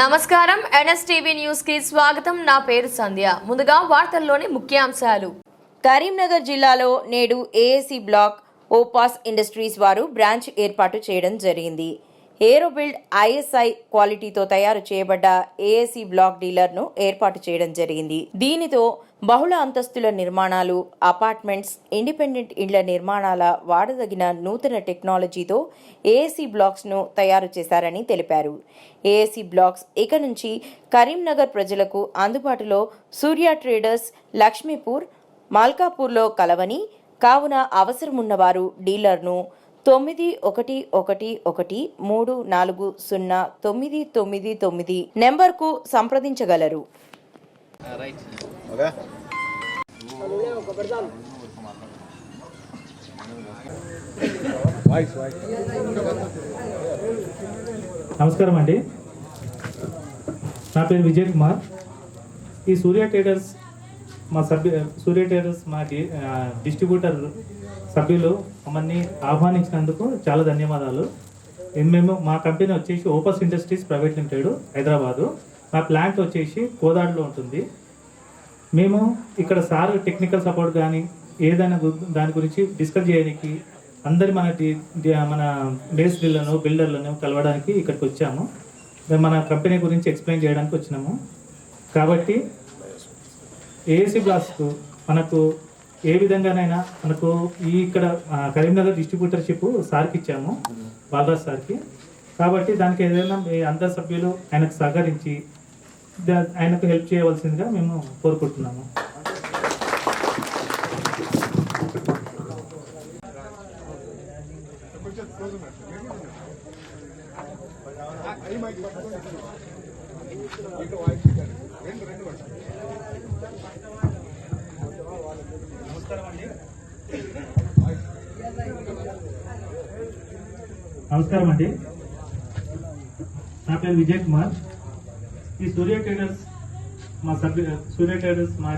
నమస్కారం. ఎన్ఎస్టీవీ న్యూస్కి స్వాగతం. నా పేరు సంధ్య. ముందుగా వార్తల్లోని ముఖ్యాంశాలు. కరీంనగర్ జిల్లాలో నేడు ఏఏసీ బ్లాక్ ఓపాస్ ఇండస్ట్రీస్ వారు బ్రాంచ్ ఏర్పాటు చేయడం జరిగింది. ఏరోబిల్డ్ ఐఎస్ఐ క్వాలిటీతో తయారు చేయబడ్డ ఏఏసీ బ్లాక్ డీలర్ను ఏర్పాటు చేయడం జరిగింది. దీనితో బహుళ అంతస్తుల నిర్మాణాలు అపార్ట్మెంట్స్ ఇండిపెండెంట్ ఇండ్ల నిర్మాణాల వాడదగిన నూతన టెక్నాలజీతో ఏఏసీ బ్లాక్స్ను తయారు చేశారని తెలిపారు. ఏఏసీ బ్లాక్స్ ఇక నుంచి కరీంనగర్ ప్రజలకు అందుబాటులో సూర్య ట్రేడర్స్ లక్ష్మీపూర్ మాల్కాపూర్లో కలవని కావున అవసరమున్నవారు డీలర్ను తొమ్మిది ఒకటి ఒకటి ఒకటి మూడు నాలుగు సున్నా తొమ్మిది తొమ్మిది తొమ్మిది నెంబర్కు సంప్రదించగలరు. ఓకే. నమస్కారం అండి. నా పేరు విజయ్ కుమార్. ఈ సూర్య ట్రేడర్స్ మా సభ్యు సూర్య టేరస్ మా డి- డిస్ట్రిబ్యూటర్ సభ్యులు మమ్మల్ని ఆహ్వానించినందుకు చాలా ధన్యవాదాలు. మేము మా కంపెనీ వచ్చేసి Opus industries private limited Hyderabad. మా ప్లాంట్ వచ్చేసి కోదాడులో ఉంటుంది. మేము ఇక్కడ సార్ టెక్నికల్ సపోర్ట్ కానీ ఏదైనా గు- దాని గురించి డిస్కస్ చేయడానికి అందరి మన డి- డి- మన మేస్త్రీలను బిల్డర్లను కలవడానికి ఇక్కడికి వచ్చాము. మేము మన కంపెనీ గురించి ఎక్స్ప్లెయిన్ చేయడానికి వచ్చినాము. కాబట్టి ఏసీ బ్లాక్స్ మనకు ఏ విధంగానైనా మనకు ఈ ఇక్కడ కరీంనగర్ డిస్ట్రిబ్యూటర్షిప్ సార్కి ఇచ్చాము బాలరాజ్ సార్కి. కాబట్టి దానికి ఏదైనా మీ అందరు సభ్యులు ఆయనకు సహకరించి దా- ఆయనకు హెల్ప్ చేయవలసిందిగా మేము కోరుకుంటున్నాము. నమస్కారం అండి. నా పేరు విజయ్ కుమార్. ఈ సూర్య ట్రేడర్స్ మా సభ్యు సూర్య ట్రేడర్స్ మా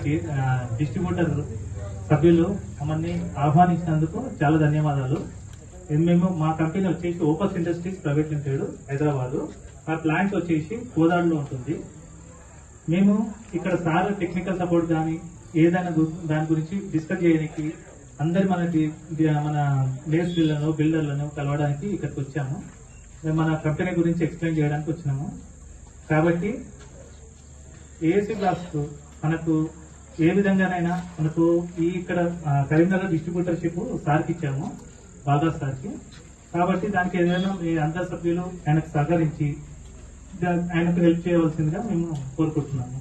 డిస్ట్రిబ్యూటర్ సభ్యులు మమ్మల్ని ఆహ్వానించినందుకు చాలా ధన్యవాదాలు. మేము మా కంపెనీ వచ్చేసి Opus industries private limited Hyderabad. మా ప్లాంట్ వచ్చేసి కోదాడులో ఉంటుంది. మేము ఇక్కడ సార్ టెక్నికల్ సపోర్ట్ కానీ ఏదైనా గు- దాని గురించి డిస్కస్ చేయడానికి అందరి మన మన మేస్త్రీలను బిల్డర్లను కలవడానికి ఇక్కడికి వచ్చాము. మన కంపెనీ గురించి ఎక్స్ప్లెయిన్ చేయడానికి వచ్చినాము. కాబట్టి ఏసీ బ్లాక్స్ మనకు ఏ విధంగానైనా మనకు ఈ ఇక్కడ కరీంనగర్ డిస్ట్రిబ్యూటర్షిప్ సార్కి ఇచ్చాము బాగా సార్కి. కాబట్టి దానికి ఏదైనా మీ అందరి సభ్యులు ఆయనకు సహకరించి ఆయనకు హెల్ప్ చేయవలసిందిగా మేము కోరుకుంటున్నాము.